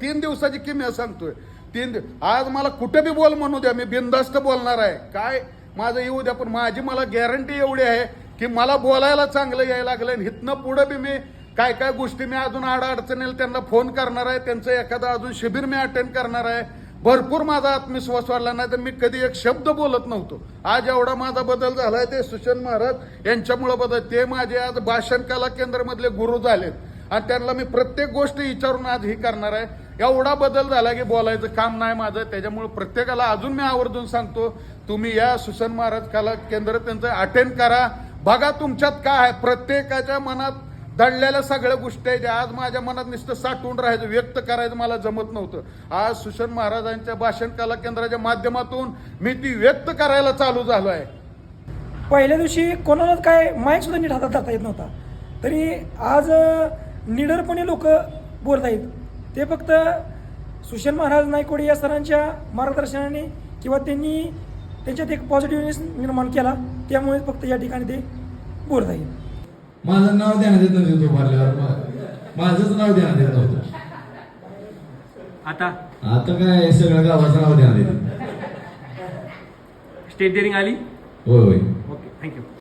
तीन दिवसाची किमया सांगतोय. तीन दिव आज मला कुठे बी बोल म्हणू द्या मी बिनधास्त बोलणार आहे. काय? माझं येऊ द्या पण माझी मला गॅरंटी एवढी आहे की मला बोलायला चांगलं यायला लागलं आणि इथनं पुढं बी मी काय काय गोष्टी मी अजून आड अडचणीला त्यांना फोन करणार आहे. त्यांचं एखादं अजून शिबिर मी अटेंड करणार आहे. भरपूर माझा आत्मविश्वास वाढला नाही तर मी कधी एक शब्द बोलत नव्हतो. आज एवढा माझा बदल झालाय ते सुशन महाराज यांच्यामुळे बदल. ते माझे आज भाषण कला केंद्रामधले गुरु झालेत. आणि त्यांना मी प्रत्येक गोष्ट विचारून आज ही करणार आहे. एवढा बदल झाला की बोलायचं काम नाही माझं. त्याच्यामुळे प्रत्येकाला अजून मी आवर्जून सांगतो तुम्ही या सुशन महाराज कला केंद्र त्यांचं अटेंड करा. बघा तुमच्यात काय आहे. प्रत्येकाच्या मनात दडलेल्या सगळ्या गोष्टी आहेत. आज माझ्या मनात नुसतं साठवून राहायचं व्यक्त करायचं मला जमत नव्हतं. आज सुशन महाराजांच्या भाषण कला केंद्राच्या माध्यमातून मी ती व्यक्त करायला चालू झालो आहे. पहिल्या दिवशी कोणाला काय माईक सुद्धा नीट हातात जाता येत नव्हता. तरी आज निडरपणे लोक बोलत आहेत ते फक्त सुशन महाराज नायकोडे या सरांच्या मार्गदर्शनाने किंवा त्यांनी त्यांच्यात एक पॉझिटिव्हनेस निर्माण केला त्यामुळे फक्त या ठिकाणी ते बोलत आहेत. माझं नाव ध्यानात येत नव्हतं माझंच नाव ध्यानात येत नव्हतं. आता? आता काय सगळं गावाचं नाव ध्यानात येतं स्टेट डेअरिंग आली? होय होय. Okay thank you